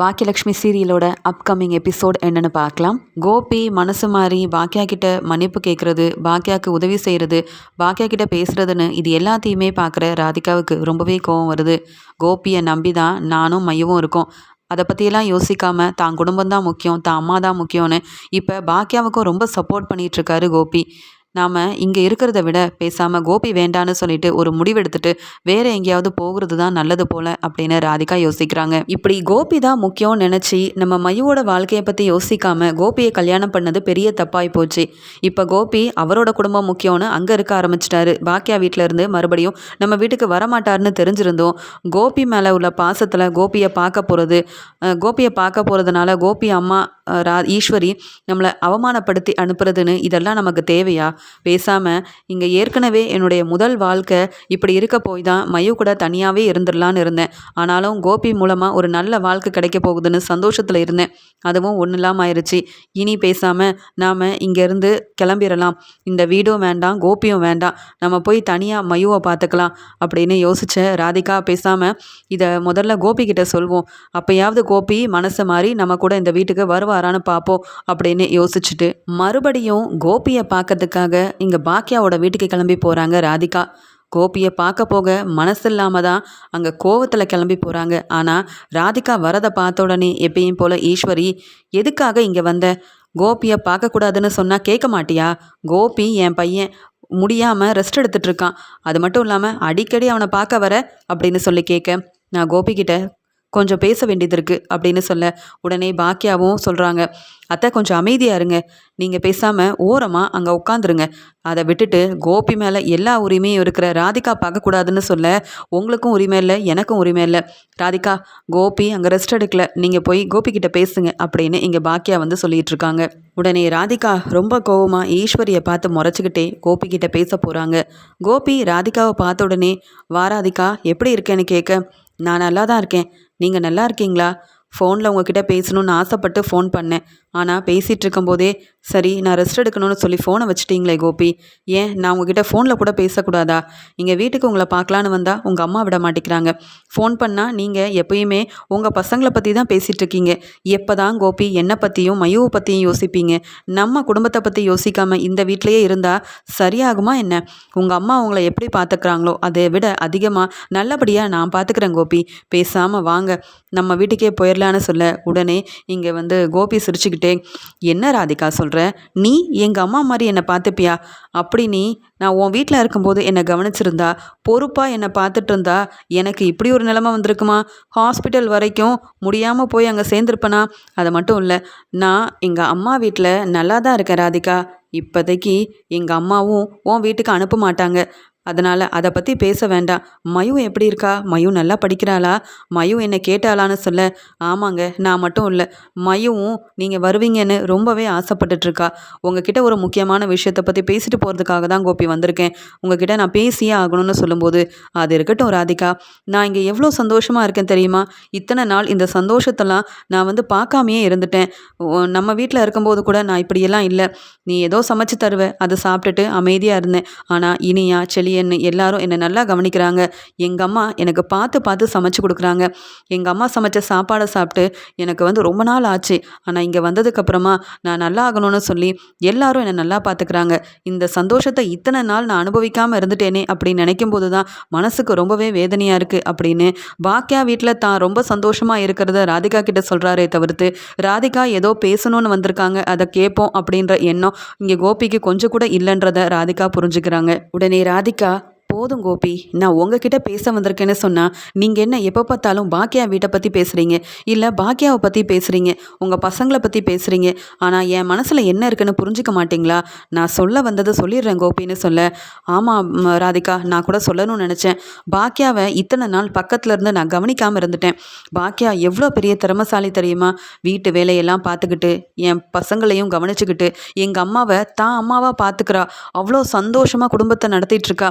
Bhagyalakshmi சீரியலோட upcoming episode என்னன்னு பார்க்கலாம். கோபி மனசு மாறி பாக்கியா கிட்ட மன்னிப்பு கேட்குறது பாக்கியாவுக்கு உதவி செய்கிறது பாக்கியா கிட்ட பேசுறதுன்னு இது எல்லாத்தையுமே பார்க்குற ராதிகாவுக்கு ரொம்பவே கோவம் வருது. கோபியை நம்பி தான் நானும் மையவும் இருக்கோம். அதை பற்றியெல்லாம் யோசிக்காமல் தான் குடும்பம் தான் முக்கியம் தான் அம்மா தான் முக்கியம்னு இப்போ பாக்கியாவுக்கும் ரொம்ப சப்போர்ட் பண்ணிகிட்ருக்காரு கோபி. நாம் இங்கே இருக்கிறத விட பேசாமல் கோபி வேண்டான்னு சொல்லிட்டு ஒரு முடிவெடுத்துட்டு வேற எங்கேயாவது போகிறது தான் நல்லது போல அப்படின்னு ராதிகா யோசிக்கிறாங்க. இப்படி கோபி தான் முக்கியம்னு நினச்சி நம்ம மையோட வாழ்க்கையை பற்றி யோசிக்காம கோபியை கல்யாணம் பண்ணது பெரிய தப்பாய் போச்சு. இப்போ கோபி அவரோட குடும்பம் முக்கியம்னு அங்கே இருக்க ஆரம்பிச்சிட்டாரு. பாக்கியா வீட்டிலேருந்து மறுபடியும் நம்ம வீட்டுக்கு வரமாட்டாருன்னு தெரிஞ்சிருந்தோம். கோபி மேலே உள்ள பாசத்தில் கோபியை பார்க்க போகிறது கோபியை பார்க்க போகிறதுனால கோபி அம்மா ரா ஈஸ்வரி நம்மளை அவமானப்படுத்தி அனுப்புறதுன்னு இதெல்லாம் நமக்கு தேவையா? பேசாமல் இங்கே ஏற்கனவே என்னுடைய முதல் வாழ்க்கை இப்படி இருக்க போய் தான் மயு கூட தனியாகவே இருந்துடலான்னு இருந்தேன். ஆனாலும் கோபி மூலமாக ஒரு நல்ல வாழ்க்கை கிடைக்க போகுதுன்னு சந்தோஷத்தில் இருந்தேன். அதுவும் ஒன்றும் இல்லாமல் ஆயிடுச்சு இனி பேசாமல் நாம் இங்கேருந்து கிளம்பிடலாம் இந்த வீடும் வேண்டாம் கோபியும் வேண்டாம். நம்ம போய் தனியாக மயுவை பார்த்துக்கலாம் அப்படின்னு யோசித்த ராதிகா பேசாமல் இதை முதல்ல கோபி கிட்ட சொல்வோம். அப்போயாவது கோபி மனசை மாறி நம்ம கூட இந்த வீட்டுக்கு வருவாரான்னு பார்ப்போம் அப்படின்னு யோசிச்சுட்டு மறுபடியும் கோபியை பார்க்கறதுக்காக இங்கே பாக்கியாவோட வீட்டுக்கு கிளம்பி போகிறாங்க ராதிகா. கோபியை பார்க்க போக மனசு தான் அங்கே கோவத்தில் கிளம்பி போகிறாங்க ஆனால் ராதிகா வரதை பார்த்த உடனே எப்பயும் போல ஈஸ்வரி எதுக்காக இங்கே வந்த? கோபியை பார்க்கக்கூடாதுன்னு சொன்னால் கேட்க மாட்டியா? கோபி என் பையன் முடியாமல் ரெஸ்ட் எடுத்துகிட்டு இருக்கான். அது மட்டும் இல்லாமல் அடிக்கடி அவனை பார்க்க வர? அப்படின்னு சொல்லி கேட்க நான் கோபிக்கிட்ட கொஞ்சம் பேச வேண்டியது இருக்குது அப்படின்னு சொல்ல உடனே பாக்கியாவும் சொல்கிறாங்க அத்தை கொஞ்சம் அமைதியாக இருங்க. நீங்கள் பேசாமல் ஓரமாக அங்கே உட்காந்துருங்க அதை விட்டுட்டு கோபி மேலே எல்லா உரிமையும் இருக்கிற ராதிகா பார்க்கக்கூடாதுன்னு சொல்ல உங்களுக்கும் உரிமை இல்லை எனக்கும் உரிமை இல்லை. ராதிகா கோபி அங்கே ரெஸ்ட் எடுக்கல. நீங்கள் போய் கோபி கிட்ட பேசுங்க அப்படின்னு இங்கே பாக்கியா வந்து சொல்லிட்டு இருக்காங்க. உடனே ராதிகா ரொம்ப கோவமாக ஈஸ்வரியை பார்த்து முறைச்சிக்கிட்டே கோபி கிட்ட பேச போகிறாங்க கோபி ராதிகாவை பார்த்த உடனே வாராதிகா எப்படி இருக்கேன்னு கேட்க நான் நல்லா தான் இருக்கேன். நீங்கள் நல்லா இருக்கீங்களா? ஃபோனில் உங்ககிட்ட பேசணும்னு ஆசைப்பட்டு ஃபோன் பண்ணேன். ஆனால் பேசிகிட்டு இருக்கும்போதே சரி நான் ரெஸ்ட் எடுக்கணும்னு சொல்லி ஃபோனை வச்சுட்டிங்களே கோபி. ஏன்? நான் உங்ககிட்ட ஃபோனில் கூட பேசக்கூடாதா? இங்கே வீட்டுக்கு உங்களை பார்க்கலான்னு வந்தால் உங்கள் அம்மா விட மாட்டேங்கிறாங்க. ஃபோன் பண்ணால் நீங்கள் எப்பயுமே உங்கள் பசங்களை பற்றி தான் பேசிகிட்டு இருக்கீங்க எப்போ தான் கோபி என்னை பற்றியும் மயுவை பற்றியும் யோசிப்பீங்க? நம்ம குடும்பத்தை பற்றி யோசிக்காமல் இந்த வீட்டிலையே இருந்தால் சரியாகுமா என்ன? உங்கள் அம்மா உங்களை எப்படி பார்த்துக்கிறாங்களோ அதை விட அதிகமாக நல்லபடியாக நான் பார்த்துக்கிறேன் கோபி. பேசாமல் வாங்க. நம்ம வீட்டுக்கே போயிடலான்னு சொல்ல உடனே இங்கே வந்து கோபி சிரிச்சுக்கிட்டே என்ன ராதிகா சொல்கிற நீ எங்கள் அம்மா மாதிரி என்னை பார்த்துப்பியா? அப்படி நீ நான் உன் வீட்டில் இருக்கும்போது என்னை கவனிச்சிருந்தா பொறுப்பாக என்னை பார்த்துட்டு இருந்தா எனக்கு இப்படி ஒரு நிலைமை வந்திருக்குமா? ஹாஸ்பிட்டல் வரைக்கும் முடியாமல் போய் அங்கே சேர்ந்துருப்பேனா? அது மட்டும் இல்லை நான் எங்கள் அம்மா வீட்டில் நல்லா தான் இருக்கேன் ராதிகா. இப்போதைக்கு எங்கள் அம்மாவும் உன் வீட்டுக்கு அனுப்ப மாட்டாங்க. அதனால் அதை பற்றி பேச வேண்டாம். மயு எப்படி இருக்கா? மயு நல்லா படிக்கிறாளா? மயு என்னை கேட்டாளான்னு சொல்ல ஆமாங்க நான் மட்டும் இல்லை. மயுவும் நீங்கள் வருவீங்கன்னு ரொம்பவே ஆசைப்பட்டுட்ருக்கா. உங்ககிட்ட ஒரு முக்கியமான விஷயத்தை பற்றி பேசிட்டு போகிறதுக்காக தான் கோபி வந்திருக்கேன். உங்ககிட்ட நான் பேசியே ஆகணும்னு சொல்லும்போது அது இருக்கட்டும் ராதிகா. நான் இங்கே எவ்வளோ சந்தோஷமாக இருக்கேன் தெரியுமா? இத்தனை நாள் இந்த சந்தோஷத்தெல்லாம் நான் வந்து பார்க்காமையே இருந்துட்டேன். நம்ம வீட்டில் இருக்கும்போது கூட நான் இப்படியெல்லாம் இல்லை. நீ ஏதோ சமைச்சு தருவ. அதை சாப்பிட்டுட்டு அமைதியாக இருந்தேன். ஆனால் இனியா என்னை எல்லாரும் என்னை நல்லா கவனிக்கிறாங்க. எங்கள் அம்மா எனக்கு பார்த்து பார்த்து சமைச்சு கொடுக்குறாங்க. எங்கள் அம்மா சமைச்ச சாப்பாடை சாப்பிட்டு எனக்கு வந்து ரொம்ப நாள் ஆச்சு. ஆனால் இங்கே வந்ததுக்கப்புறமா நான் நல்லா ஆகணும்னு சொல்லி எல்லாரும் என்னை நல்லா பார்த்துக்கிறாங்க. இந்த சந்தோஷத்தை இத்தனை நாள் நான் அனுபவிக்காமல் இருந்துட்டேனே அப்படின்னு நினைக்கும் போது தான் மனசுக்கு ரொம்பவே வேதனையாக இருக்குது அப்படின்னு பாக்கியா வீட்டில் தான் ரொம்ப சந்தோஷமாக இருக்கிறத ராதிகா கிட்ட சொல்கிறாரே தவிர்த்து ராதிகா ஏதோ பேசணும்னு வந்திருக்காங்க. அதை கேட்போம் அப்படின்ற எண்ணம் இங்கே கோபிக்கு கொஞ்சம் கூட இல்லைன்றத ராதிகா புரிஞ்சுக்கிறாங்க. உடனே ராதிகா 그러자 போதும் கோபி. நான் உங்ககிட்ட பேச வந்திருக்கேன்னு சொன்னால் நீங்கள் என்ன எப்போ பார்த்தாலும் பாக்கியா வீட்டை பற்றி பேசுகிறீங்க இல்லை பாக்கியாவை பற்றி பேசுகிறீங்க உங்கள் பசங்களை பற்றி பேசுகிறீங்க ஆனால் என் மனசில் என்ன இருக்குன்னு புரிஞ்சுக்க மாட்டீங்களா? நான் சொல்ல வந்ததை சொல்லிடுறேன் கோபின்னு சொல்ல. ஆமாம் ராதிகா நான் கூட சொல்லணும்னு நினச்சேன். பாக்கியாவை இத்தனை நாள் பக்கத்தில் இருந்து நான் கவனிக்காமல் இருந்துட்டேன். பாக்கியா எவ்வளோ பெரிய திறமசாலி தெரியுமா? வீட்டு வேலையெல்லாம் பார்த்துக்கிட்டு என் பசங்களையும் கவனிச்சுக்கிட்டு எங்கள் அம்மாவை தான் அம்மாவாக பார்த்துக்கிறா. அவ்வளோ சந்தோஷமாக குடும்பத்தை நடத்திட்டு இருக்கா.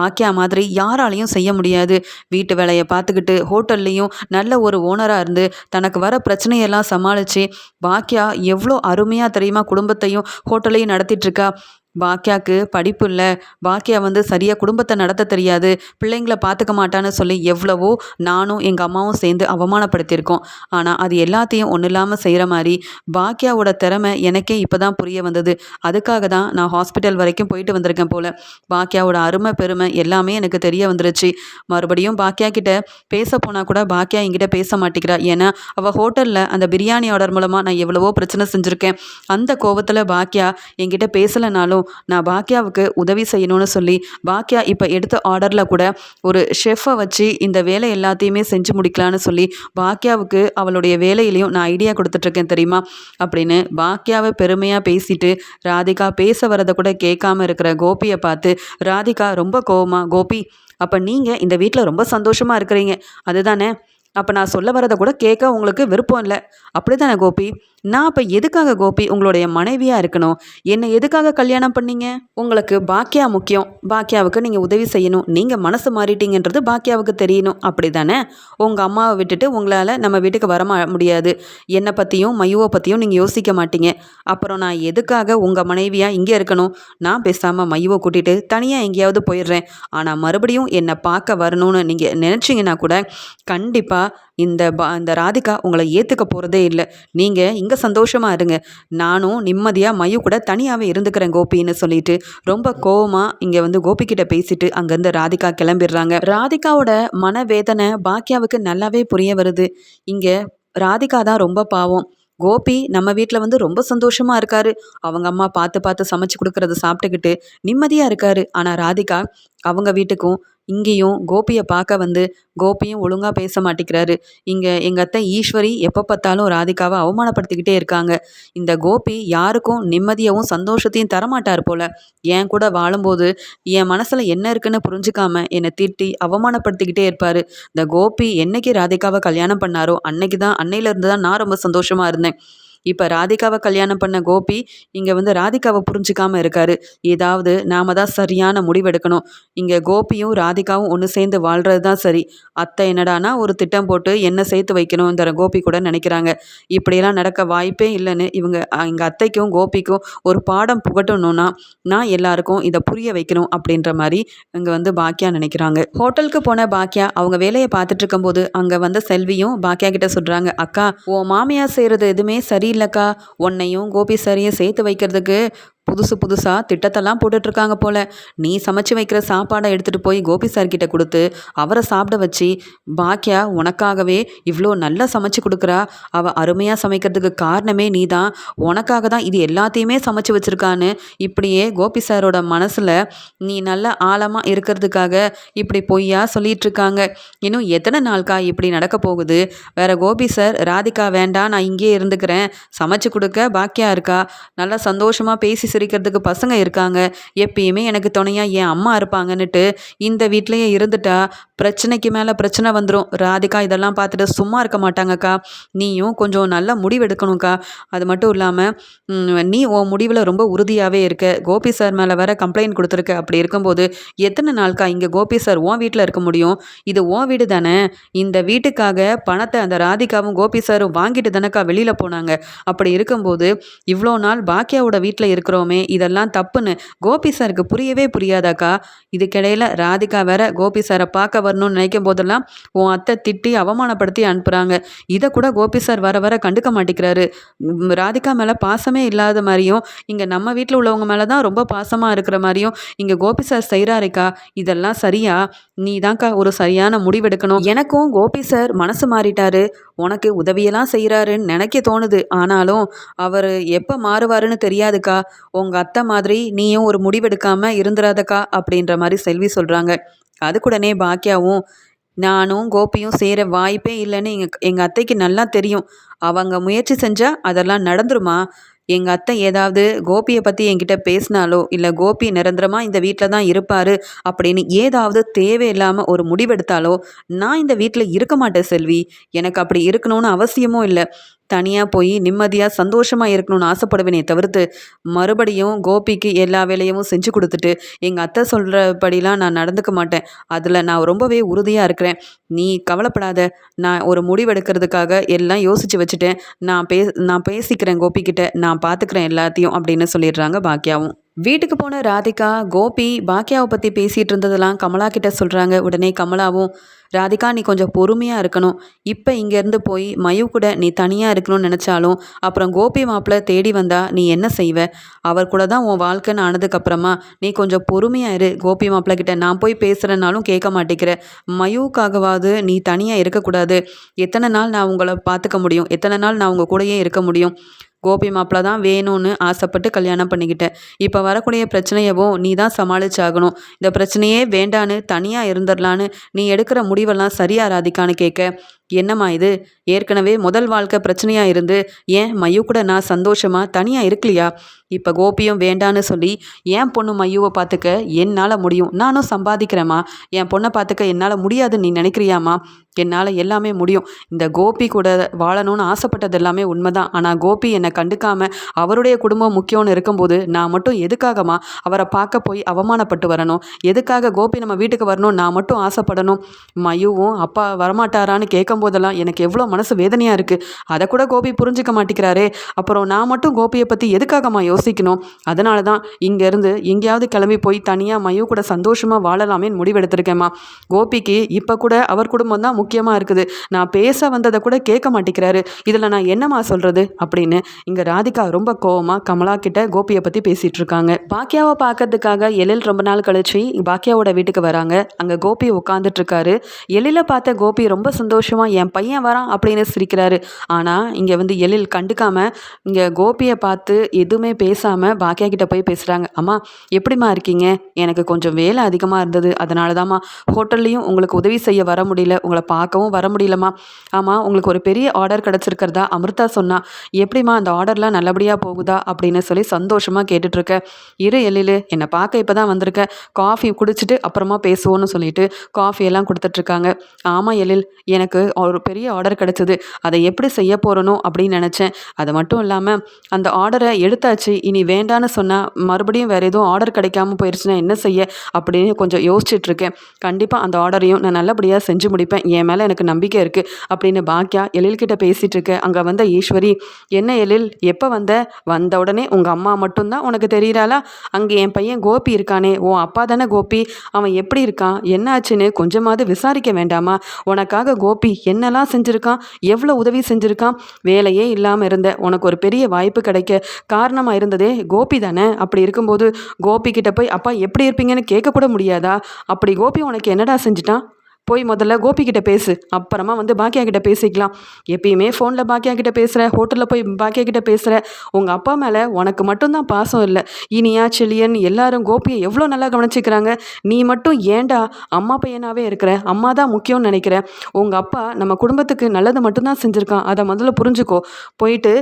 பாக்கியா மாதிரி யாராலையும் செய்ய முடியாது. வீட்டு வேலையை பார்த்துக்கிட்டு ஹோட்டல்லையும் நல்ல ஒரு ஓனராக இருந்து தனக்கு வர பிரச்சனையெல்லாம் சமாளித்து பாக்கியா எவ்வளோ அருமையாக தெரியுமா குடும்பத்தையும் ஹோட்டலையும் நடத்திட்டுருக்கா பாக்கியாவுக்கு படிப்பு இல்லை. பாக்கியா வந்து சரியாக குடும்பத்தை நடத்த தெரியாது. பிள்ளைங்கள பார்த்துக்க மாட்டான்னு சொல்லி எவ்வளவோ நானும் எங்கள் அம்மாவும் சேர்ந்து அவமானப்படுத்தியிருக்கோம். ஆனால் அது எல்லாத்தையும் ஒன்றும் இல்லாமல் செய்கிற மாதிரி பாக்கியாவோட திறமை எனக்கே இப்போ தான் புரிய வந்தது. அதுக்காக தான் நான் ஹாஸ்பிட்டல் வரைக்கும் போயிட்டு வந்திருக்கேன் போல். பாக்கியாவோட அருமை பெருமை எல்லாமே எனக்கு தெரிய வந்துருச்சு. மறுபடியும் பாக்கியா கிட்ட பேச போனால் கூட பாக்கியா என்கிட்ட பேச மாட்டேங்கிறா ஏன்னா அவள் ஹோட்டலில் அந்த பிரியாணி ஆர்டர் மூலமாக நான் எவ்வளவோ பிரச்சனை செஞ்சுருக்கேன். அந்த கோபத்தில் பாக்கியா என்கிட்ட பேசலைனாலும் நான் பாக்கியாவுக்கு உதவி செய்யணும்னு சொல்லி பாக்கியா இப்போ எடுத்த ஆர்டரில் கூட ஒரு ஷெஃபை வச்சு இந்த வேலை எல்லாத்தையுமே செஞ்சு முடிக்கலான்னு சொல்லி பாக்கியாவுக்கு அவளுடைய வேலையிலையும் நான் ஐடியா கொடுத்துட்ருக்கேன் தெரியுமா? அப்படின்னு பாக்கியாவை பெருமையாக பேசிட்டு ராதிகா பேச வரதை கூட கேட்காம இருக்கிற கோபியை பார்த்து ராதிகா ரொம்ப கோவமா கோபி அப்போ நீங்கள் இந்த வீட்டில் ரொம்ப சந்தோஷமாக இருக்கிறீங்க. அதுதானே? அப்போ நான் சொல்ல வரதை கூட கேட்க உங்களுக்கு விருப்பம் இல்லை. அப்படி தானே கோபி? நான் அப்போ எதுக்காக கோபி உங்களுடைய மனைவியாக இருக்கணும்? என்னை எதுக்காக கல்யாணம் பண்ணீங்க? உங்களுக்கு பாக்கியா முக்கியம். பாக்கியாவுக்கு நீங்கள் உதவி செய்யணும். நீங்கள் மனசு மாறிட்டீங்கன்றது பாக்கியாவுக்கு தெரியணும். அப்படி தானே உங்கள் அம்மாவை விட்டுட்டு உங்களால் நம்ம வீட்டுக்கு வர முடியாது. என்னை பற்றியும் மையுவை பற்றியும் நீங்கள் யோசிக்க மாட்டீங்க. அப்புறம் நான் எதுக்காக உங்கள் மனைவியாக இங்கே இருக்கணும்? நான் பேசாமல் மையுவை கூட்டிகிட்டு தனியாக எங்கேயாவது போயிடுறேன். ஆனால் மறுபடியும் என்னை பார்க்க வரணும்னு நீங்கள் நினச்சிங்கன்னா கூட கண்டிப்பாக இந்த பா இந்த ராதிகா உங்களை ஏற்றுக்க போகிறதே இல்லை. நீங்கள் இங்கே சந்தோஷமாக இருங்க. நானும் நிம்மதியாக மயு கூட தனியாகவே இருந்துக்கிறேன் கோபின்னு சொல்லிட்டு ரொம்ப கோவமாக இங்கே வந்து கோபிக்கிட்ட பேசிட்டு அங்கேருந்து ராதிகா கிளம்பிடுறாங்க. ராதிகாவோட மனவேதனை பாக்கியாவுக்கு நல்லாவே புரிய வருது. இங்கே ராதிகா தான் ரொம்ப பாவம். கோபி நம்ம வீட்டில் வந்து ரொம்ப சந்தோஷமாக இருக்காரு. அவங்க அம்மா பார்த்து பார்த்து சமைச்சு கொடுக்கறத சாப்பிட்டுக்கிட்டு நிம்மதியாக இருக்காரு. ஆனால் ராதிகா அவங்க வீட்டுக்கும் இங்கேயும் கோபியை பார்க்க வந்து கோபியும் ஒழுங்காக பேச மாட்டேங்கிறாரு இங்கே எங்கள் அத்தை ஈஸ்வரி எப்போ பார்த்தாலும் ராதிகாவை அவமானப்படுத்திக்கிட்டே இருக்காங்க. இந்த கோபி யாருக்கும் நிம்மதியாகவும் சந்தோஷத்தையும் தரமாட்டார் போல. என் கூட வாழும்போது என் மனசில் என்ன இருக்குன்னு புரிஞ்சுக்காம என்னை திட்டி அவமானப்படுத்திக்கிட்டே இருப்பார். இந்த கோபி என்னைக்கு ராதிகாவை கல்யாணம் பண்ணாரோ அன்னைக்கு தான் அன்னையிலேருந்து தான் நான் ரொம்ப சந்தோஷமாக இருந்தேன். இப்போ ராதிகாவை கல்யாணம் பண்ண கோபி இங்கே வந்து ராதிகாவை புரிஞ்சிக்காமல் இருக்காரு. ஏதாவது நாம தான் சரியான முடிவெடுக்கணும். இங்கே கோபியும் ராதிகாவும் ஒன்று சேர்ந்து வாழ்கிறது தான் சரி. அத்தை என்னடானா ஒரு திட்டம் போட்டு என்ன சேர்த்து வைக்கணுங்கிற கோபி கூட நினைக்கிறாங்க. இப்படியெல்லாம் நடக்க வாய்ப்பே இல்லைன்னு இவங்க எங்கள் அத்தைக்கும் கோபிக்கும் ஒரு பாடம் புகட்டணும்னா நான் எல்லாருக்கும் இதை புரிய வைக்கணும் அப்படின்ற மாதிரி இங்கே வந்து பாக்கியா நினைக்கிறாங்க. ஹோட்டலுக்கு போன பாக்கியா அவங்க வேலையை பார்த்துட்டு இருக்கும்போது அங்கே வந்த செல்வியும் பாக்கியா கிட்ட சொல்கிறாங்க அக்கா ஓ மாமியார் செய்கிறது எதுவுமே சரி சரியில்லைக்கா உன்னையும் கோபி சாரையும் சேர்த்து வைக்கிறதுக்கு புதுசு புதுசாக திட்டத்தெல்லாம் போட்டுட்ருக்காங்க போல். நீ சமைச்சு வைக்கிற சாப்பாடை எடுத்துகிட்டு போய் கோபி சார்கிட்ட கொடுத்து அவரை சாப்பிட வச்சு பாக்கியா உனக்காகவே இவ்வளோ நல்லா சமைச்சு கொடுக்குறா. அவள் அருமையாக சமைக்கிறதுக்கு காரணமே நீ தான் உனக்காக தான் இது எல்லாத்தையுமே சமைச்சு வச்சுருக்கான்னு இப்படியே கோபி சாரோட மனசில் நீ நல்ல ஆழமாக இருக்கிறதுக்காக இப்படி பொய்யா சொல்லிகிட்ருக்காங்க இன்னும் எத்தனை நாள்க்கா இப்படி நடக்க போகுது? வேற கோபி சார் ராதிகா வேண்டாம் நான் இங்கேயே இருந்துக்கிறேன். சமைச்சு கொடுக்க பாக்கியா இருக்கா? நல்லா சந்தோஷமாக பேசி சிரிக்கிறதுக்கு பசங்க இருக்காங்க. எப்பயுமே எனக்கு துணையாக என் அம்மா இருப்பாங்கன்னுட்டு இந்த வீட்லேயே இருந்துட்டா பிரச்சனைக்கு மேலே பிரச்சனை வந்துடும் ராதிகா இதெல்லாம் பார்த்துட்டு சும்மா இருக்க மாட்டாங்கக்கா. நீயும் கொஞ்சம் நல்ல முடிவெடுக்கணும்க்கா அது மட்டும் இல்லாமல் நீ உன் முடிவில் ரொம்ப உறுதியாகவே இருக்க. கோபி சார் மேலே வேற கம்ப்ளைண்ட் கொடுத்துருக்க. அப்படி இருக்கும்போது எத்தனை நாள்க்கா இங்கே கோபி சார் உன் வீட்டில் இருக்க முடியும்? இது உன் வீடு தானே? இந்த வீட்டுக்காக பணத்தை அந்த ராதிகாவும் கோபி சாரும் வாங்கிட்டு தானேக்கா வெளியில் போனாங்க. அப்படி இருக்கும்போது இவ்வளோ நாள் பாக்கியாவோட வீட்டில் இருக்கிறோம். பண்ணுறோமே இதெல்லாம் தப்புன்னு. கோபி சாருக்கு புரியவே புரியாதாக்கா? இதுக்கிடையில் ராதிகா வேற கோபி சாரை பார்க்க வரணும்னு நினைக்கும் போதெல்லாம் உன் அத்தை திட்டி அவமானப்படுத்தி அனுப்புகிறாங்க இதை கூட கோபி சார் வர வர கண்டுக்க மாட்டேங்கிறாரு. ராதிகா மேலே பாசமே இல்லாத மாதிரியும் இங்கே நம்ம வீட்டில் உள்ளவங்க மேலே தான் ரொம்ப பாசமாக இருக்கிற மாதிரியும் இங்கே கோபி சார் செய்கிறாருக்கா இதெல்லாம் சரியா? நீ தான்க்கா ஒரு சரியான முடிவெடுக்கணும். எனக்கும் கோபி சார் மனசு மாறிட்டாரு. உனக்கு உதவியெல்லாம் செய்கிறாருன்னு நினைக்க தோணுது. ஆனாலும் அவர் எப்போ மாறுவாருன்னு தெரியாதுக்கா. உங்கள் அத்தை மாதிரி நீயும் ஒரு முடிவெடுக்காமல் இருந்துடாதக்கா அப்படின்ற மாதிரி செல்வி சொல்கிறாங்க அதுக்குடனே பாக்கியாவும் நானும் கோபியும் சேர வாய்ப்பே இல்லைன்னு எங்கள் எங்கள் அத்தைக்கு நல்லா தெரியும். அவங்க முயற்சி செஞ்சால் அதெல்லாம் நடந்துருமா? எங்கள் அத்தை ஏதாவது கோபியை பற்றி என்கிட்ட பேசினாலோ இல்லை கோபி நிரந்தரமாக இந்த வீட்டில் தான் இருப்பார் அப்படின்னு ஏதாவது தேவையில்லாமல் ஒரு முடிவெடுத்தாலோ நான் இந்த வீட்டில் இருக்க மாட்டேன் செல்வி. எனக்கு அப்படி இருக்கணும்னு அவசியமும் இல்லை. தனியாக போய் நிம்மதியாக சந்தோஷமாக இருக்கணும்னு ஆசைப்படுவேனே தவிர்த்து மறுபடியும் கோபிக்கு எல்லா வேலையும் செஞ்சு கொடுத்துட்டு எங்கள் அத்தை சொல்கிறபடிலாம் நான் நடந்துக்க மாட்டேன். அதில் நான் ரொம்பவே உறுதியாக இருக்கிறேன். நீ கவலைப்படாத. நான் ஒரு முடிவெடுக்கிறதுக்காக எல்லாம் யோசித்து வச்சுட்டேன். நான் பே நான் பேசிக்கிறேன் கோபிக்கிட்ட. நான் பார்த்துக்கிறேன் எல்லாத்தையும் அப்படின்னு சொல்லிடுறாங்க பாக்கியாவும் வீட்டுக்கு போன ராதிகா கோபி பாக்கியாவை பற்றி பேசிகிட்டு இருந்ததெல்லாம் கமலா கிட்ட சொல்கிறாங்க உடனே கமலாவும் ராதிகா நீ கொஞ்சம் பொறுமையாக இருக்கணும். இப்போ இங்கேருந்து போய் மயு கூட நீ தனியாக இருக்கணும்னு நினச்சாலும் அப்புறம் கோபி மாப்பிள்ளை தேடி வந்தா நீ என்ன செய்வ? அவர் கூட தான் உன் வாழ்க்கைன்னு ஆனதுக்கப்புறமா நீ கொஞ்சம் பொறுமையாக இரு. கோபி மாப்பிள்ளை கிட்ட நான் போய் பேசுகிறேன்னாலும் கேட்க மாட்டேங்கிற. மயுக்காகவாது நீ தனியாக இருக்கக்கூடாது. எத்தனை நாள் நான் உங்களை பார்த்துக்க முடியும்? எத்தனை நாள் நான் உங்கள் கூடயே இருக்க முடியும்? கோபி மாப்பிள்ள தான் வேணும்னு ஆசைப்பட்டு கல்யாணம் பண்ணிக்கிட்டேன் இப்போ வரக்கூடிய பிரச்சனையவும் நீ தான் சமாளிச்சாகணும். இந்த பிரச்சனையே வேண்டான்னு தனியாக இருந்துடலான்னு நீ எடுக்கிற முடிவெல்லாம் சரியா ராதிக்கான்னு கேட்க. என்னம்மா இது? ஏற்கனவே முதல் வாழ்க்கை பிரச்சனையாக இருந்து ஏன் மையு கூட நான் சந்தோஷமாக தனியாக இருக்கலையா? இப்போ கோபியும் வேண்டான்னு சொல்லி என் பொண்ணு மையுவை பார்த்துக்க என்னால் முடியும்? நானும் சம்பாதிக்கிறேம்மா. என் பொண்ணை பார்த்துக்க என்னால் முடியாதுன்னு நீ நினைக்கிறியாம்மா? என்னால் எல்லாமே முடியும். இந்த கோபி கூட வாழணும்னு ஆசைப்பட்டது எல்லாமே உண்மைதான். ஆனால் கோபி என்னை கண்டுக்காமல் அவருடைய குடும்பம் முக்கியம்னு இருக்கும்போது நான் மட்டும் எதுக்காகம்மா அவரை பார்க்க போய் அவமானப்பட்டு வரணும்? எதுக்காக கோபி நம்ம வீட்டுக்கு வரணும்? நான் மட்டும் ஆசைப்படணும். மயுவும் அப்பா வரமாட்டாரான்னு கேட்க போதெல்லாம் எனக்கு எவ்வளோ மனசு வேதனையாக இருக்குது அதை கூட கோபி புரிஞ்சிக்க மாட்டேங்கிறாரே அப்புறம் நான் மட்டும் கோபியை பற்றி எதுக்காகம்மா யோசிக்கணும்? அதனால தான் இங்கேருந்து எங்கேயாவது கிளம்பி போய் தனியாக மயு கூட சந்தோஷமாக வாழலாமேன்னு முடிவெடுத்திருக்கேம்மா. கோபிக்கு இப்போ கூட அவர் குடும்பம் தான் முக்கியமாக இருக்குது. நான் பேச வந்ததை கூட கேட்க மாட்டேங்கிறாரு இதில் நான் என்னம்மா சொல்கிறது அப்படின்னு இங்கே ராதிகா ரொம்ப கோவமாக கமலா கிட்ட கோபியை பற்றி பேசிகிட்டு இருக்காங்க பாக்கியாவை பார்க்கறதுக்காக எழில் ரொம்ப நாள் கழிச்சு பாக்கியாவோட வீட்டுக்கு வராங்க. அங்கே கோபி உட்காந்துட்டு இருக்காரு எழில பார்த்த கோபி ரொம்ப சந்தோஷமாக என் பையன் வரான் அப்படின்னு சிரிக்கிறாரு. ஆனால் இங்கே வந்து எழில் கண்டுக்காமல் இங்கே கோபியை பார்த்து எதுவுமே பேசாமல் பாக்கியா கிட்ட போய் பேசுகிறாங்க அம்மா எப்படிம்மா இருக்கீங்க? எனக்கு கொஞ்சம் வேலை அதிகமாக இருந்தது. அதனால தாம்மா ஹோட்டல்லையும் உங்களுக்கு உதவி செய்ய வர முடியல. உங்களை பார்க்கவும் வர முடியலம்மா. ஆமாம் உங்களுக்கு ஒரு பெரிய ஆர்டர் கிடச்சிருக்கிறதா? அமிர்தா சொன்னா எப்படிம்மா அந்த ஆர்டர்லாம் நல்லபடியாக போகுதா? அப்படின்னு சொல்லி சந்தோஷமாக கேட்டுட்ருக்க. இரு எழிலு என்னை பார்க்க இப்போ தான் வந்திருக்க. காஃபி குடிச்சிட்டு அப்புறமா பேசுவோன்னு சொல்லிட்டு காஃபி எல்லாம் கொடுத்துட்ருக்காங்க. ஆமாம் எழில் எனக்கு ஒரு பெரிய ஆர்டர் கிடச்சிது. அதை எப்படி செய்ய போகிறனோ அப்படின்னு நினச்சேன். அது மட்டும் இல்லாமல் அந்த ஆர்டரை எடுத்தாச்சு. இனி வேண்டான்னு சொன்னால் மறுபடியும் வேறு எதுவும் ஆர்டர் கிடைக்காம போயிடுச்சுன்னா என்ன செய்ய? அப்படின்னு கொஞ்சம் யோசிச்சுட்ருக்கேன் கண்டிப்பாக அந்த ஆர்டரையும் நான் நல்லபடியாக செஞ்சு முடிப்பேன். என் மேலே எனக்கு நம்பிக்கை இருக்குது அப்படின்னு பாக்கியா எழில்கிட்ட பேசிகிட்டு இருக்கேன் அங்கே வந்த ஈஸ்வரி என்ன எழில் எப்போ வந்த? வந்த உடனே உங்கள் அம்மா மட்டும்தான் உனக்கு தெரிகிறாளா அங்கே என் பையன் கோபி இருக்கானே. உன் அப்பா தானே கோபி. அவன் எப்படி இருக்கான்? என்னாச்சுன்னு கொஞ்சமாவது விசாரிக்க வேண்டாமா? உனக்காக கோபி என்னெல்லாம் செஞ்சுருக்கான்? எவ்வளோ உதவி செஞ்சுருக்கான்? வேலையே இல்லாமல் இருந்த உனக்கு ஒரு பெரிய வாய்ப்பு கிடைக்க காரணமாக இருந்ததே கோபி தானே? அப்படி இருக்கும்போது கோபி கிட்ட போய் அப்பா எப்படி இருப்பீங்கன்னு கேட்கக்கூட முடியாதா? அப்படி கோபி உனக்கு என்னடா செஞ்சிட்டான்? போய் முதல்ல கோபிக்கிட்ட பேசு அப்புறமா வந்து பாக்கியா கிட்ட பேசிக்கலாம். எப்பயுமே ஃபோனில் பாக்கியா கிட்ட பேசுகிற ஹோட்டலில் போய் பாக்கியா கிட்ட பேசுகிற உங்கள் அப்பா மேலே உனக்கு மட்டும்தான் பாசம் இல்லை. இனியா செழியன் எல்லாரும் கோபியை எவ்வளோ நல்லா கவனிச்சிக்கிறாங்க. நீ மட்டும் ஏண்டா அம்மா பையனாகவே இருக்கிற? அம்மா தான் முக்கியம்னு நினைக்கிற? உங்கள் அப்பா நம்ம குடும்பத்துக்கு நல்லது மட்டும்தான் செஞ்சுருக்கான். அதை முதல்ல புரிஞ்சுக்கோ. போயிட்டு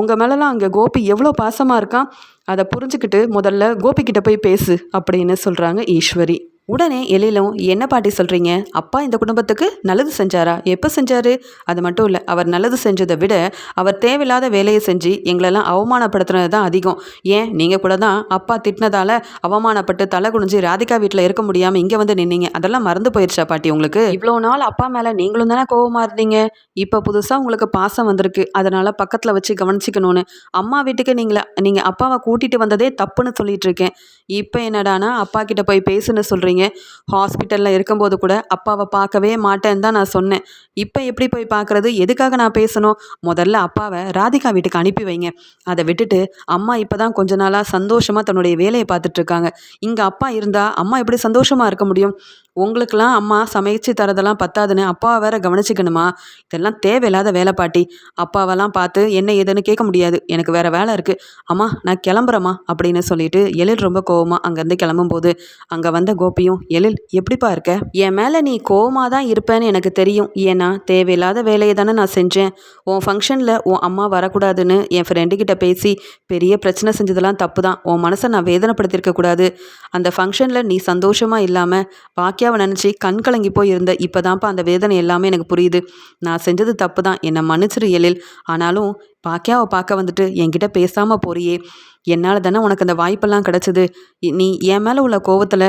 உங்கள் மேலெலாம் அங்கே கோபி எவ்வளோ பாசமாக இருக்கான் அதை புரிஞ்சுக்கிட்டு முதல்ல கோபிக்கிட்ட போய் பேசு அப்படின்னு சொல்கிறாங்க ஈஸ்வரி. உடனே எழிலும் என்ன பாட்டி சொல்கிறீங்க அப்பா இந்த குடும்பத்துக்கு நல்லது செஞ்சாரா? எப்போ செஞ்சார்? அது மட்டும் இல்லை அவர் நல்லது செஞ்சதை விட அவர் தேவையில்லாத வேலையை செஞ்சு எங்களெல்லாம் அவமானப்படுத்துனது தான் அதிகம். ஏன்? நீங்கள் கூட தான் அப்பா திட்டினதால அவமானப்பட்டு தலை குனிஞ்சு ராதிகா வீட்டில் இருக்க முடியாமல் இங்கே வந்து நின்னீங்க. அதெல்லாம் மறந்து போயிடுச்சா பாட்டி உங்களுக்கு? இவ்வளோ நாள் அப்பா மேலே நீங்களும் தானே கோபமாக இருந்தீங்க? இப்போ புதுசாக உங்களுக்கு பாசம் வந்திருக்கு. அதனால் பக்கத்தில் வச்சு கவனிச்சிக்கணும்னு. அம்மா வீட்டுக்கு நீங்கள நீங்கள் அப்பாவை கூட்டிகிட்டு வந்ததே தப்புன்னு சொல்லிட்டு இருக்கேன். இப்போ என்னடானா அப்பா கிட்ட போய் பேசுன்னு சொல்கிறீங்க சொல்கிறீங்க ஹாஸ்பிட்டலில் இருக்கும்போது கூட அப்பாவை பார்க்கவே மாட்டேன்னு தான் நான் சொன்னேன். இப்போ எப்படி போய் பார்க்குறது? எதுக்காக நான் பேசணும்? முதல்ல அப்பாவை ராதிகா வீட்டுக்கு அனுப்பி வைங்க. அதை விட்டுட்டு அம்மா இப்போ தான் கொஞ்ச நாளாக சந்தோஷமாக தன்னுடைய வேலையை பார்த்துட்ருக்காங்க இங்கே அப்பா இருந்தால் அம்மா எப்படி சந்தோஷமாக இருக்க முடியும்? உங்களுக்கெல்லாம் அம்மா சமைச்சு தரதெல்லாம் பத்தாதுன்னு அப்பாவை வேற கவனிச்சிக்கணுமா? இதெல்லாம் தேவையில்லாத வேலை பாட்டி. அப்பாவெல்லாம் பார்த்து என்ன ஏதுன்னு கேட்க முடியாது. எனக்கு வேற வேலை இருக்குது அம்மா நான் கிளம்புறேம்மா அப்படின்னு சொல்லிட்டு எழில் ரொம்ப கோவமாக அங்கேருந்து கிளம்பும்போது அங்கே வந்த கோபி கோபியும் எழில் எப்படிப்பா இருக்க? என் மேலே நீ கோவமாக தான் இருப்பேன்னு எனக்கு தெரியும். ஏன்னா தேவையில்லாத வேலையை தானே நான் செஞ்சேன். உன் ஃபங்க்ஷனில் உன் அம்மா வரக்கூடாதுன்னு என் ஃப்ரெண்டுக்கிட்ட பேசி பெரிய பிரச்சனை செஞ்சதெல்லாம் தப்பு தான் உன் மனசை நான் வேதனைப்படுத்திருக்க கூடாது. அந்த ஃபங்க்ஷனில் நீ சந்தோஷமாக இல்லாமல் பாக்கியாவை நினச்சி கண் கலங்கி போய் இருந்த இப்போ தான்ப்பா அந்த வேதனை எல்லாமே எனக்கு புரியுது. நான் செஞ்சது தப்பு தான் என்னை மன்னிச்சிரு எழில். ஆனாலும் பாக்கியாவை பார்க்க வந்துட்டு என்கிட்ட பேசாமல் போறியே. என்னால் தானே உனக்கு அந்த வாய்ப்பெல்லாம் கிடச்சிது? நீ என் மேலே உள்ள கோவத்தில்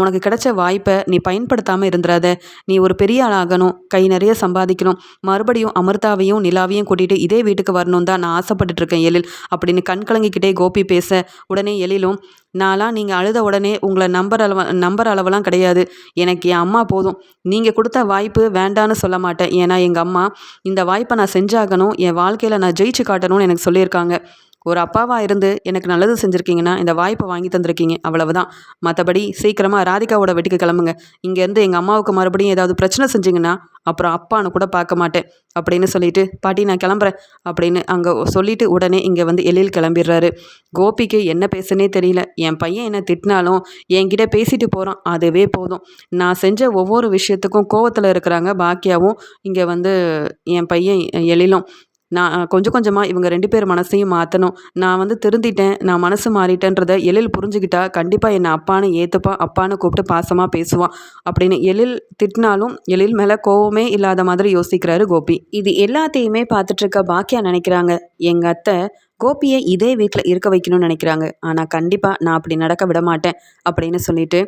உனக்கு கிடைச்ச வாய்ப்பை நீ பயன்படுத்தாமல் இருந்துடாத நீ ஒரு பெரிய ஆளாகணும் கை நிறைய சம்பாதிக்கணும். மறுபடியும் அமிர்தாவையும் நிலாவையும் கூட்டிகிட்டு இதே வீட்டுக்கு வரணும் தான் நான் ஆசைப்பட்டுட்டு இருக்கேன் எழில். அப்படின்னு கண் கலங்கிக்கிட்டே கோபி பேச உடனே எழிலும் நான்லாம் நீங்கள் அழுத உடனே உங்களை நம்பர் அளவு நம்பர் அளவெல்லாம் கிடையாது. எனக்கு என் அம்மா போதும். நீங்கள் கொடுத்த வாய்ப்பு வேண்டான்னு சொல்ல மாட்டேன். ஏன்னா எங்கள் அம்மா இந்த வாய்ப்பை நான் செஞ்சாகணும். என் வாழ்க்கையில் நான் ஜெயிச்சு காட்டணும்னு எனக்கு சொல்லியிருக்காங்க. ஒரு அப்பாவாக இருந்து எனக்கு நல்லது செஞ்சுருக்கீங்கன்னா இந்த வாய்ப்பை வாங்கி தந்திருக்கீங்க. அவ்வளவுதான். மற்றபடி சீக்கிரமாக ராதிகாவோட வீட்டுக்கு கிளம்புங்க. இங்கேருந்து எங்கள் அம்மாவுக்கு மறுபடியும் ஏதாவது பிரச்சனை செஞ்சிங்கன்னா அப்புறம் அப்பான்னு கூட பார்க்க மாட்டேன். அப்படின்னு சொல்லிட்டு பாட்டி நான் கிளம்புறேன். அப்படின்னு அங்கே சொல்லிட்டு உடனே இங்கே வந்து எழில் கிளம்பிடுறாரு. கோபிக்கு என்ன பேசுனே தெரியல. என் பையன் என்ன திட்டினாலும் என்கிட்ட பேசிட்டு போகிறான் அதுவே போதும். நான் செஞ்ச ஒவ்வொரு விஷயத்துக்கும் கோவத்தில் இருக்கிறாங்க பாக்கியாவும் இங்கே வந்து என் பையன் எழிலும். நான் கொஞ்சம் கொஞ்சமாக இவங்க ரெண்டு பேர் மனசையும் மாற்றணும் நான் வந்து திருந்திட்டேன் நான் மனசு மாறிட்டேன்றதை எழில் புரிஞ்சுக்கிட்டா கண்டிப்பாக என்னை அப்பான்னு ஏற்றுப்பான் அப்பான்னு கூப்பிட்டு பாசமாக பேசுவான் அப்படின்னு எழில் திட்டினாலும் எழில் மேலே கோவமே இல்லாத மாதிரி யோசிக்கிறாரு கோபி. இது எல்லாத்தையுமே பார்த்துட்ருக்க பாக்கியா நினைக்கிறாங்க. எங்கள் அத்தை கோபியை இதே வீட்டில் இருக்க வைக்கணும்னு நினைக்கிறாங்க. ஆனால் கண்டிப்பாக நான் அப்படி நடக்க விட மாட்டேன் அப்படின்னு சொல்லிட்டு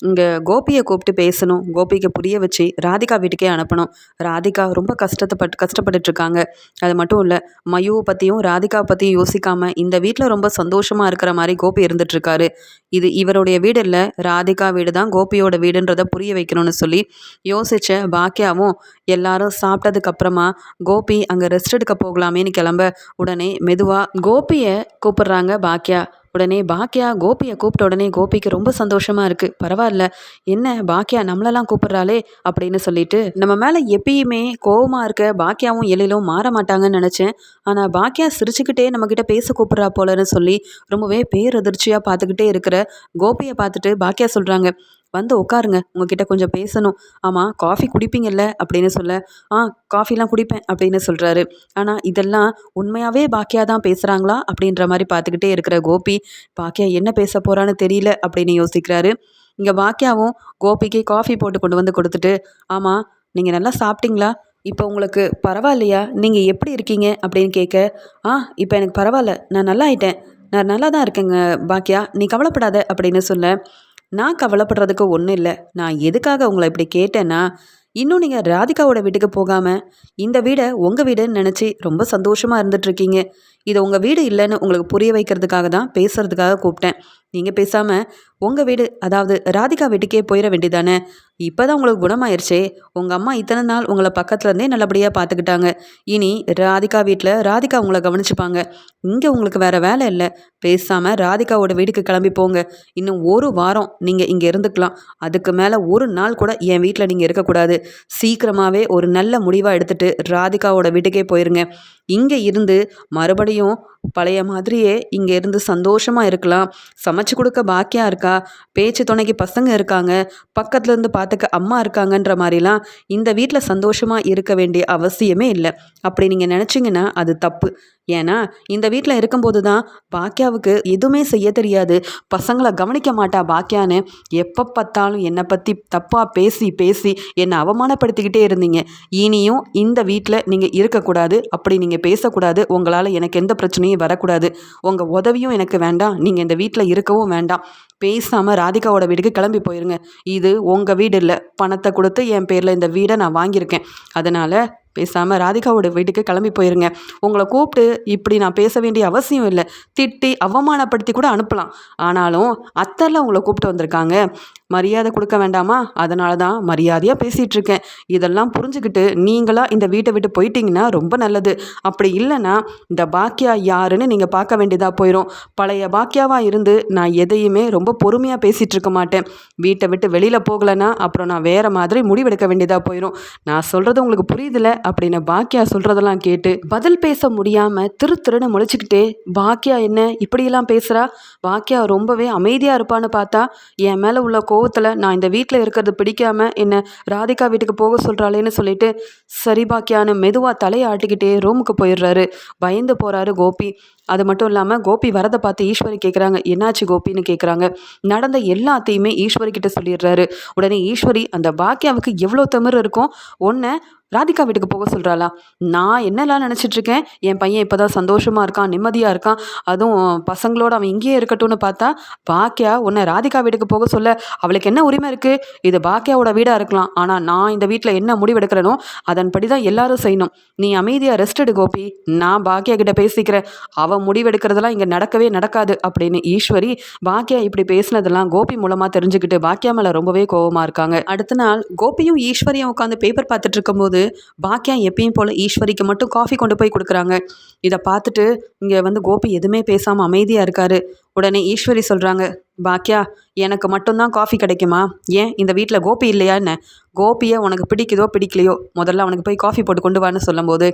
இங்கே கோபியை கூப்பிட்டு பேசணும். கோபிக்கு புரிய வச்சு ராதிகா வீட்டுக்கே அனுப்பணும். ராதிகா ரொம்ப கஷ்டத்தைப்பட்டு கஷ்டப்பட்டுட்ருக்காங்க. அது மட்டும் இல்லை மயுவை பற்றியும் ராதிகா பற்றியும் யோசிக்காமல் இந்த வீட்டில் ரொம்ப சந்தோஷமாக இருக்கிற மாதிரி கோபி இருந்துட்டுருக்காரு இது இவருடைய வீடு இல்லை ராதிகா வீடு தான் கோபியோட வீடுன்றதை புரிய வைக்கணும்னு சொல்லி யோசித்த பாக்கியாவும் எல்லாரும் சாப்பிட்டதுக்கப்புறமா கோபி அங்கே ரெஸ்ட் எடுக்க போகலாமேன்னு கிளம்ப உடனே மெதுவாக கோபியை கூப்பிடுறாங்க பாக்கியா உடனே பாக்கியா கோபியை கூப்பிட்ட உடனே கோபிக்கு ரொம்ப சந்தோஷமாக இருக்குது பரவாயில்ல என்ன பாக்கியா நம்மளெல்லாம் கூப்பிட்றாளே அப்படின்னு சொல்லிட்டு நம்ம மேலே எப்பயுமே கோவமாக இருக்க பாக்கியாவும் எழிலும் மாற மாட்டாங்கன்னு நினச்சேன். ஆனால் பாக்கியா சிரிச்சுக்கிட்டே நம்மக்கிட்ட பேச கூப்பிட்றா போலன்னு சொல்லி ரொம்பவே பேரதிர்ச்சியாக பார்த்துக்கிட்டே இருக்கிற கோபியை பார்த்துட்டு பாக்கியா சொல்கிறாங்க வந்து உட்காருங்க. உங்ககிட்ட கொஞ்சம் பேசணும். ஆமாம் காஃபி குடிப்பீங்கல்ல அப்படின்னு சொல்ல ஆ காஃபிலாம் குடிப்பேன் அப்படின்னு சொல்கிறாரு ஆனால் இதெல்லாம் உண்மையாகவே பாக்கியா தான் பேசுகிறாங்களா அப்படின்ற மாதிரி பார்த்துக்கிட்டே இருக்கிற கோபி பாக்கியா என்ன பேச போகிறான்னு தெரியல அப்படின்னு யோசிக்கிறாரு. இங்கே பாக்கியாவும் கோபிக்கு காஃபி போட்டு கொண்டு வந்து கொடுத்துட்டு ஆமாம் நீங்கள் நல்லா சாப்பிட்டீங்களா? இப்போ உங்களுக்கு பரவாயில்லையா? நீங்கள் எப்படி இருக்கீங்க? அப்படின்னு கேட்க ஆ இப்போ எனக்கு பரவாயில்ல. நான் நல்லா ஆயிட்டேன். நான் நல்லா தான் இருக்கேங்க பாக்கியா நீ கவலைப்படாத அப்படின்னு சொல்ல நான் கவலைப்படுறதுக்கு ஒன்றும் இல்லை. நான் எதுக்காக உங்களை இப்படி கேட்டேன்னா இன்னும் நீங்கள் ராதிகாவோட வீட்டுக்கு போகாமல் இந்த வீடை உங்கள் வீடுன்னு நினச்சி ரொம்ப சந்தோஷமாக இருந்துகிட்ருக்கீங்க இது உங்கள் வீடு இல்லைன்னு உங்களுக்கு புரிய வைக்கிறதுக்காக தான் பேசுகிறதுக்காக கூப்பிட்டேன். நீங்கள் பேசாமல் உங்கள் வீடு அதாவது ராதிகா வீட்டுக்கே போயிட வேண்டியதானே? இப்போ தான் உங்களுக்கு குணமாயிருச்சே. உங்கள் அம்மா இத்தனை நாள் உங்களை பக்கத்துலேருந்தே நல்லபடியாக பார்த்துக்கிட்டாங்க இனி ராதிகா வீட்டில் ராதிகா உங்களை கவனிச்சுப்பாங்க. இங்கே உங்களுக்கு வேறு வேலை இல்லை. பேசாமல் ராதிகாவோட வீட்டுக்கு கிளம்பி போங்க. இன்னும் ஒரு வாரம் நீங்கள் இங்கே இருந்துக்கலாம். அதுக்கு மேலே ஒரு நாள் கூட என் வீட்டில் நீங்கள் இருக்கக்கூடாது. சீக்கிரமாகவே ஒரு நல்ல முடிவாக எடுத்துகிட்டு ராதிகாவோட வீட்டுக்கே போயிருங்க. இங்கே இருந்து மறுபடியும் பழைய மாதிரியே இங்கே இருந்து சந்தோஷமாக இருக்கலாம். சமைச்சு கொடுக்க பாக்கியாக இருக்கா? பேச்சு துணைக்கு பசங்க இருக்காங்க. பக்கத்துல இருந்து பார்த்துக்க அம்மா இருக்காங்கன்ற மாதிரிலாம் இந்த வீட்டில் சந்தோஷமாக இருக்க வேண்டிய அவசியமே இல்லை. அப்படி நீங்கள் நினச்சிங்கன்னா அது தப்பு. ஏன்னா இந்த வீட்டில் இருக்கும்போது தான் பாக்கியாவுக்கு எதுவுமே செய்ய தெரியாது. பசங்களை கவனிக்க மாட்டா பாக்கியான்னு. எப்போ பார்த்தாலும் என்னை பற்றி தப்பாக பேசி பேசி என்னை அவமானப்படுத்திக்கிட்டே இருந்தீங்க. இனியும் இந்த வீட்டில் நீங்கள் இருக்கக்கூடாது. அப்படி நீங்கள் பேசக்கூடாது. உங்களால் எனக்கு எந்த பிரச்சனையும் வரக்கூடாது. உங்கள் உதவியும் எனக்கு வேண்டாம். நீங்கள் இந்த வீட்டில் இருக்கவும் வேண்டாம். பேசாமல் ராதிகாவோட வீட்டுக்கு கிளம்பி போயிருங்க. இது உங்கள் வீடு இல்லை. பணத்தை கொடுத்து என் பேரில் இந்த வீடை நான் வாங்கியிருக்கேன். அதனால் பேசாமல் ராதிகாவோட வீட்டுக்கு கிளம்பி போயிருங்க. உங்களை கூப்பிட்டு இப்படி நான் பேச வேண்டிய அவசியம் இல்லை. திட்டி அவமானப்படுத்தி கூட அனுப்பலாம். ஆனாலும் அத்தரில் உங்களை கூப்பிட்டு வந்திருக்காங்க. மரியாதை கொடுக்க வேண்டாமா? அதனால தான் மரியாதையாக பேசிகிட்டு இருக்கேன் இதெல்லாம் புரிஞ்சுக்கிட்டு நீங்களாக இந்த வீட்டை விட்டு போயிட்டீங்கன்னா ரொம்ப நல்லது. அப்படி இல்லைன்னா இந்த பாக்கியா யாருன்னு நீங்கள் பார்க்க வேண்டியதாக போயிடும் பழைய பாக்கியாவாக இருந்து நான் எதையுமே ரொம்ப பொறுமையாக பேசிகிட்டு இருக்க மாட்டேன். வீட்டை விட்டு வெளியில் போகலைன்னா அப்புறம் நான் வேறு மாதிரி முடிவெடுக்க வேண்டியதாக போயிடும் நான் சொல்கிறது உங்களுக்கு புரியுதில்ல அப்படின்னு பாக்கியா சொல்கிறதெல்லாம் கேட்டு பதில் பேச முடியாமல் திரு திருன்னு முழிச்சுக்கிட்டே பாக்கியா என்ன? இப்படியெல்லாம் பேசுகிறா பாக்கியா ரொம்பவே அமைதியாக இருப்பான்னு பார்த்தா என் மேலே உள்ள கோவத்தில் நான் இந்த வீட்டில் இருக்கிறது பிடிக்காம என்ன ராதிகா வீட்டுக்கு போக சொல்கிறாளேன்னு சொல்லிட்டு சரி பாக்கியான்னு மெதுவாக தலையை ஆட்டிக்கிட்டே ரூமுக்கு போயிடுறாரு. பயந்து போகிறாரு கோபி. அது மட்டும் இல்லாமல் கோபி வரதை பார்த்து ஈஸ்வரி கேட்குறாங்க என்னாச்சு கோபின்னு கேட்குறாங்க நடந்த எல்லாத்தையுமே ஈஸ்வரி கிட்ட சொல்லிடுறாரு. உடனே ஈஸ்வரி அந்த பாக்கியாவுக்கு எவ்வளோ திமிரு இருக்கும்? ஒன்று ராதிகா வீட்டுக்கு போக சொல்கிறாளா நான் என்னெல்லாம் நினச்சிட்டு இருக்கேன் என் பையன் இப்போ தான் சந்தோஷமாக இருக்கான் நிம்மதியாக இருக்கான். அதுவும் பசங்களோட அவன் இங்கேயே இருக்கட்டும்னு பார்த்தா பாக்கியா உன்னை ராதிகா வீட்டுக்கு போக சொல்ல அவளுக்கு என்ன உரிமை இருக்குது இது பாக்கியாவோட வீடாக இருக்கலாம். ஆனால் நான் இந்த வீட்டில் என்ன முடிவெடுக்கிறேனோ அதன்படி தான் எல்லாரும் செய்யணும். நீ அமைதியாக ரெஸ்ட் எடு கோபி. நான் பாக்கியா கிட்ட பேசிக்கிறேன். அவன் முடிவெடுக்கிறதெல்லாம் இங்கே நடக்கவே நடக்காது அப்படின்னு ஈஸ்வரி பாக்கியா இப்படி பேசினதெல்லாம் கோபி மூலமாக தெரிஞ்சுக்கிட்டு பாக்கியா மேலே ரொம்பவே கோவமாக இருக்காங்க. அடுத்த நாள் கோபியும் ஈஸ்வரியும் உட்காந்து பேப்பர் பார்த்துட்டு இருக்கும்போது பாக்கியா எப்பயும் போல் ஈஸ்வரிக்கு மட்டும் காஃபி கொண்டு போய் கொடுக்குறாங்க. இதை பார்த்துட்டு இங்கே வந்து கோபி எதுவுமே பேசாமல் அமைதியாக இருக்காரு. உடனே ஈஸ்வரி சொல்கிறாங்க பாக்கியா எனக்கு மட்டும்தான் காஃபி கிடைக்குமா? ஏன் இந்த வீட்டில் கோபி இல்லையா என்ன? கோபியை உனக்கு பிடிக்குதோ பிடிக்கலையோ? முதல்ல அவனுக்கு போய் காஃபி போட்டு கொண்டு வான்னு சொல்லும்போது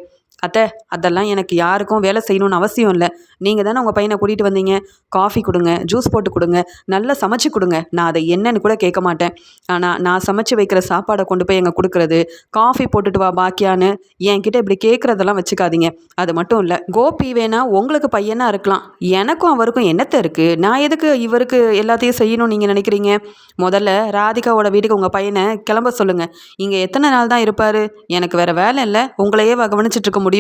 அத்தை அதெல்லாம் எனக்கு யாருக்கும் வேலை செய்யணும்னு அவசியம் இல்லை. நீங்கள் தானே உங்கள் பையனை கூட்டிகிட்டு வந்தீங்க. காஃபி கொடுங்க ஜூஸ் போட்டு கொடுங்க நல்லா சமைச்சு கொடுங்க. நான் அதை என்னன்னு கூட கேட்க மாட்டேன். ஆனால் நான் சமைச்சு வைக்கிற சாப்பாடை கொண்டு போய் எங்கே கொடுக்குறது காஃபி போட்டுட்டு வா பாக்கியான்னு என்கிட்ட இப்படி கேட்குறதெல்லாம் வச்சுக்காதீங்க. அது மட்டும் இல்லை கோபி வேணா உங்களுக்கு பையனாக இருக்கலாம். எனக்கும் அவருக்கும் என்னத்தை இருக்குது நான் எதுக்கு இவருக்கு எல்லாத்தையும் செய்யணும்னு நீங்கள் நினைக்கிறீங்க? முதல்ல ராதிகாவோட வீட்டுக்கு உங்கள் பையனை கிளம்ப சொல்லுங்கள் இங்கே எத்தனை நாள் தான் இருப்பார்? எனக்கு வேறு வேலை இல்லை. உங்களையே கவனிச்சிட்டு இருக்க முடியும்.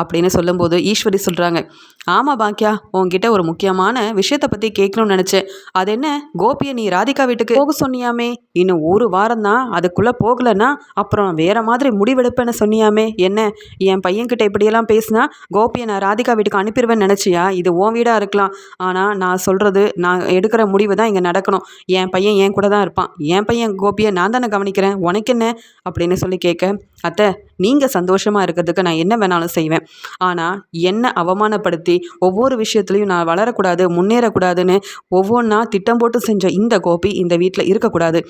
அப்படின்னு சொல்லும்போது ஈஸ்வரி சொல்கிறாங்க ஆமாம் பாக்கியா உன்கிட்ட ஒரு முக்கியமான விஷயத்தை பற்றி கேட்கணும்னு நினச்சேன். அது என்ன? கோபியை நீ ராதிகா வீட்டுக்கு போக சொன்னியாமே? இன்னும் ஒரு வாரம் தான் அதுக்குள்ளே போகலன்னா அப்புறம் வேற மாதிரி முடிவெடுப்பேன்னு சொன்னியாமே? என்ன? என் பையன்கிட்ட இப்படியெல்லாம் பேசினா கோபியை நான் ராதிகா வீட்டுக்கு அனுப்பிடுவேன்னு நினச்சியா? இது ஓன் வீடாக இருக்கலாம். ஆனால் நான் சொல்கிறது நான் எடுக்கிற முடிவு தான் இங்கே நடக்கணும். என் பையன் என் கூட தான் இருப்பான். என் பையன் கோபியை நான் தானே கவனிக்கிறேன். உனக்கு என்ன? அப்படின்னு சொல்லி கேட்க அத்தை நீங்கள் சந்தோஷமாக இருக்கிறதுக்கு நான் என்ன வேணாலும் செய்வேன். ஆனால் என்னை அவமானப்படுத்தி ஒவ்வொரு விஷயத்துலையும் நான் வளரக்கூடாது முன்னேறக்கூடாதுன்னு ஒவ்வொன்றா திட்டம் போட்டு செஞ்ச இந்த கோபி இந்த வீட்டில் இருக்கக்கூடாது.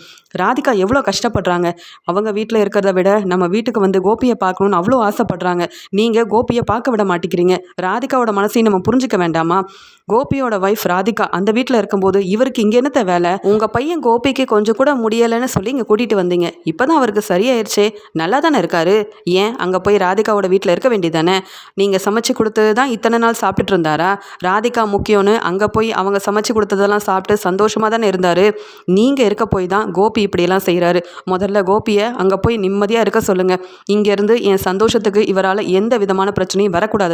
ராதிகா எவ்வளோ கஷ்டப்படுறாங்க? அவங்க வீட்டில் இருக்கிறத விட நம்ம வீட்டுக்கு வந்து கோபியை பார்க்கணுன்னு அவ்வளோ ஆசைப்படுறாங்க. நீங்கள் கோபியை பார்க்க விட மாட்டேங்கிறீங்க. ராதிகாவோட மனசையும் நம்ம புரிஞ்சுக்க வேண்டாமா? கோபியோட ஒய்ஃப் ராதிகா அந்த வீட்டில் இருக்கும்போது இவருக்கு இங்கே என்னத்த வேலை? உங்கள் பையன் கோபிக்கு கொஞ்சம் கூட முடியலைன்னு சொல்லி இங்கே கூட்டிகிட்டு வந்தீங்க. இப்போ தான் அவருக்கு சரியாயிருச்சே. நல்லா தானே இருக்காரு? ஏன்? அங்கே போய் ராதிகாவோட வீட்டில் இருக்க வேண்டியதானே நீங்கள் சமைச்சு கொடுத்து தான் இத்தனை நாள் சாப்பிட்டுட்டு இருந்தாரா ராதிகா முக்கியம்னு அங்கே போய் அவங்க சமைச்சு கொடுத்ததெல்லாம் சாப்பிட்டு சந்தோஷமாக தானே இருந்தார். நீங்கள் இருக்க போய் தான் கோபி இப்படியெல்லாம் செய்கிறாரு முதல்ல கோபியை அங்கே போய் நிம்மதியாக இருக்க சொல்லுங்கள் இங்கேருந்து என் சந்தோஷத்துக்கு இவரால் எந்த விதமான பிரச்சனையும் வரக்கூடாது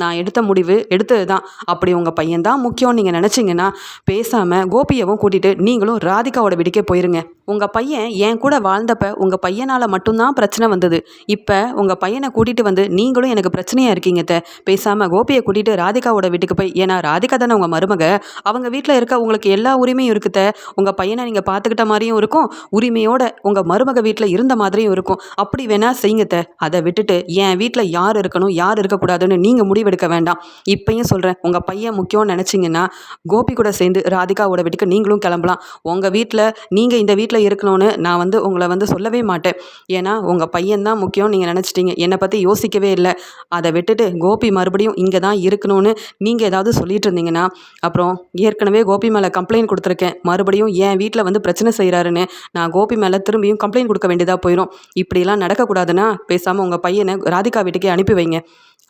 நான் எடுத்த முடிவு எடுத்தது தான் அப்படி உங்கள் பையன் தான் முக்கியம்னு நீங்கள் நினச்சிங்கன்னா பேசாமல் கோபியவும் கூட்டிகிட்டு நீங்களும் ராதிகாவோட வீட்டுக்கே போயிருங்க. உங்கள் பையன் என் கூட வாழ்ந்தப்ப உங்கள் பையனால் மட்டும்தான் பிரச்சனை வந்தது. இப்போ உங்கள் பையனை கூட்டிகிட்டு வந்து நீங்களும் எனக்கு பிரச்சனையாக இருக்கீங்க த பேசாமல் கோபியை கூட்டிகிட்டு ராதிகாவோட வீட்டுக்கு போய் ஏன்னா ராதிகா தானே உங்கள் மருமக. அவங்க வீட்டில் இருக்க உங்களுக்கு எல்லா உரிமையும் இருக்குத்த உங்கள் பையனை நீங்கள் பார்த்துக்கிட்ட மாதிரியும் இருக்கும். உரிமையோட உங்கள் மருமக வீட்டில் இருந்த மாதிரியும் இருக்கும். அப்படி வேணா செய்யுங்கத்த அதை விட்டுட்டு என் வீட்டில் யார் இருக்கணும் யார் இருக்கக்கூடாதுன்னு நீங்கள் முடிவெடுக்க வேண்டாம். இப்பயும் சொல்கிறேன் உங்கள் பையன் முக்கியம்னு நினச்சிங்கன்னா கோபி கூட சேர்ந்து ராதிகாவோட வீட்டுக்கு நீங்களும் கிளம்பலாம். உங்கள் வீட்டில் நீங்கள் இந்த வீட்டில் இருக்கணும்னு நான் வந்து உங்களை வந்து சொல்லவே மாட்டேன். ஏன்னா உங்கள் பையன் தான் முக்கியம் நீங்கள் நினச்சிட்டீங்க. என்னை பற்றி யோசிக்கவே இல்லை. அதை விட்டுட்டு கோபி மறுபடியும் இங்கே தான் எடுக்கணும்னு நீங்கள் ஏதாவது சொல்லிட்டு இருந்தீங்கன்னா அப்புறம் ஏற்கனவே கோபி மேலே கம்ப்ளைண்ட் கொடுத்துருக்கேன். மறுபடியும் என் வீட்டில் வந்து பிரச்சனை செய்கிறாருன்னு நான் கோபி மேலே திரும்பியும் கம்ப்ளைண்ட் கொடுக்க வேண்டியதாக போயிடும் இப்படிலாம் நடக்கக்கூடாதுன்னா பேசாமல் உங்கள் பையனை ராதிகா வீட்டுக்கே அனுப்பி வைங்க.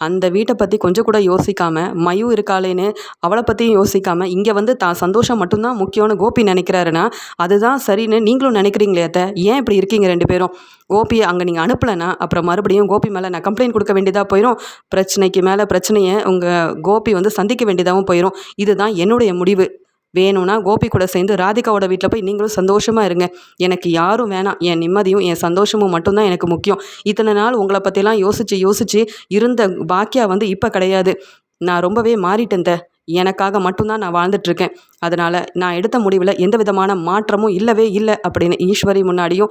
அந்த வீட்டை பற்றி கொஞ்சம் கூட யோசிக்காமல் மயு இருக்காளேன்னு அவளை பற்றியும் யோசிக்காமல் இங்கே வந்து தான் சந்தோஷம் மட்டும்தான் முக்கியம்னு கோபி நினைக்கிறாருன்னா அதுதான் சரின்னு நீங்களும் நினைக்கிறீங்களே அத்தை. ஏன் இப்படி இருக்கீங்க ரெண்டு பேரும்? கோபியை அங்கே நீங்கள் அனுப்பலைன்னா அப்புறம் மறுபடியும் கோபி மேலே நான் கம்ப்ளைண்ட் கொடுக்க வேண்டியதாக போயிடும் பிரச்சனைக்கு மேலே பிரச்சனையை உங்கள் கோபி வந்து சந்திக்க வேண்டியதாகவும் போயிடும் இதுதான் என்னுடைய முடிவு. வேணும்னா கோபி கூட சேர்ந்து ராதிகாவோட வீட்டில் போய் நீங்களும் சந்தோஷமாக இருங்க. எனக்கு யாரும் வேணாம். என் நிம்மதியும் என் சந்தோஷமும் மட்டும்தான் எனக்கு முக்கியம். இத்தனை நாள் உங்களை பற்றிலாம் யோசித்து யோசித்து இருந்த பாக்கியா வந்து இப்போ கிடையாது. நான் ரொம்பவே மாறிட்டேன் த. எனக்காக மட்டும்தான் நான் வாழ்ந்துட்டுருக்கேன் அதனால் நான் எடுத்த முடிவில் எந்த விதமான மாற்றமும் இல்லவே இல்லை அப்படின்னு ஈஸ்வரி முன்னாடியும்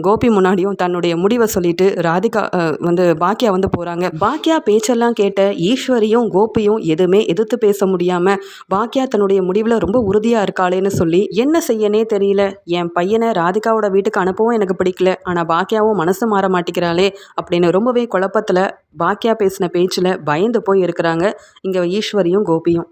கோபி முன்னாடியும் தன்னுடைய முடிவை சொல்லிட்டு ராதிகா வந்து பாக்கியா வந்து போகிறாங்க பாக்கியா பேச்செல்லாம் கேட்ட ஈஸ்வரியும் கோபியும் எதுவுமே எதிர்த்து பேச முடியாமல் பாக்கியா தன்னுடைய முடிவில் ரொம்ப உறுதியாக இருக்காளேன்னு சொல்லி என்ன செய்யனே தெரியல. என் பையனை ராதிகாவோட வீட்டுக்கு அனுப்பவும் எனக்கு பிடிக்கல. ஆனால் பாக்கியாவும் மனசு மாற மாட்டேங்கிறாளே அப்படின்னு ரொம்பவே குழப்பத்தில் பாக்கியா பேசின பேச்சில் பயந்து போய் இருக்கிறாங்க இங்கே ஈஸ்வரியும் கோபியும்.